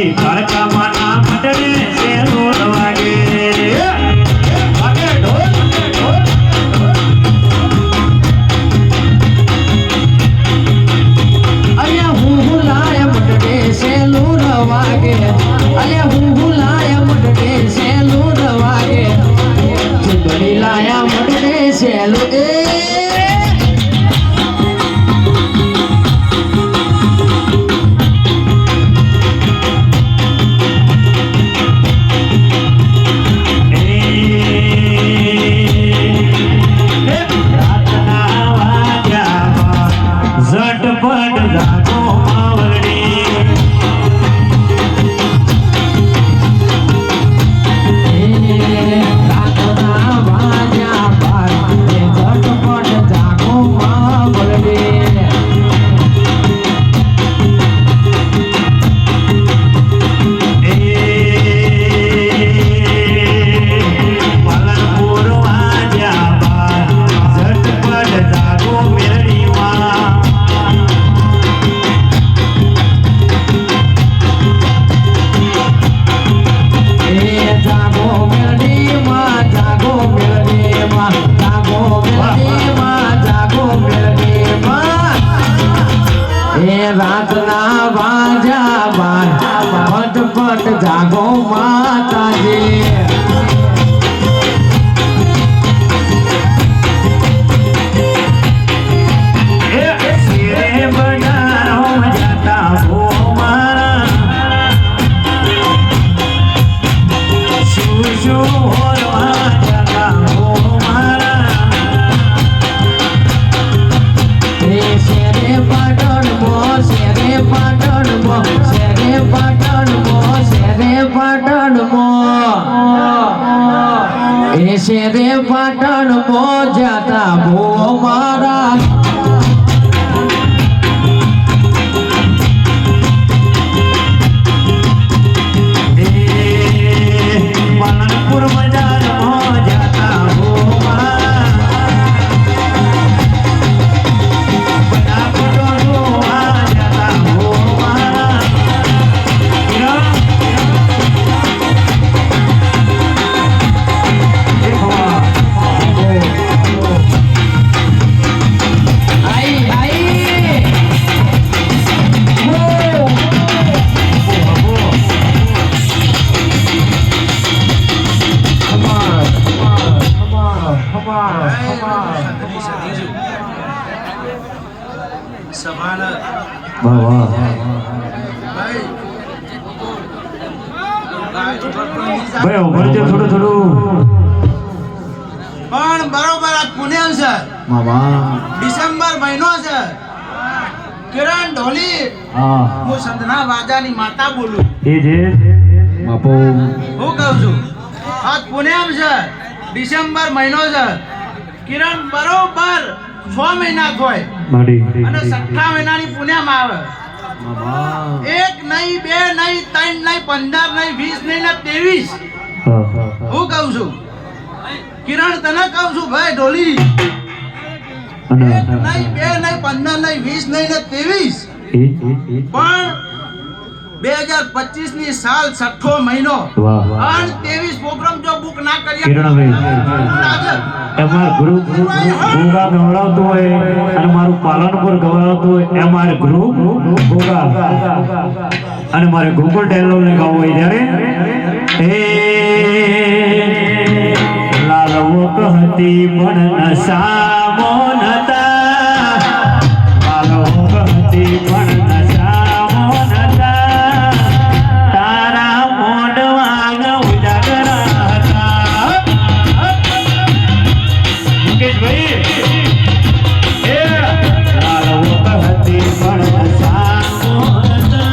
વળી તડકામાં ના શેરો વાગે વાગે ફટફટ જાગો માતાજી. બનારો જાતા પાટણ મો જાતા ભો મારા. ભાઈ ઉભરજો થોડું થોડું પણ બરોબર આ પુણ્ય છે ડિસેમ્બર મહિનો છે કિરણ ઢોલી હું સંતના વાજાની માતા બોલું એ જે? હું કહું છું આ પુણ્યમ છે. ડિસેમ્બર મહિનો છે. કિરણ બરોબર છ મહિના હોય અને સત્તા મહિનાની પુણ્યમાં આવે. એક નહીં બે નહીં ત્રણ નહીં પંદર નહીં વીસ નહીં ને ત્રેવીસ. હા. કહું છું. કિરણ તને કહું છું ભાઈ ઢોલી. એક નહીં બે નહીં પંદર નહીં વીસ નહીં ને ત્રેવીસ. પણ બે હજાર પચીસની સાલ છઠ્ઠો મહિનો. અને ત્રેવીસ પ્રોગ્રામ જો બુક ના કરીએ ગ્રુપ ભોગા ગવડાવતો હોય અને મારું પાલનપુર ગવડાવતો હોય એ મારે ગ્રુપ અને મારે ગોકુલ ટેલો ને ગાવું હોય ત્યારે હે લાલવો કહતી પણ નશા મોનતા લાલવો કહતી પણ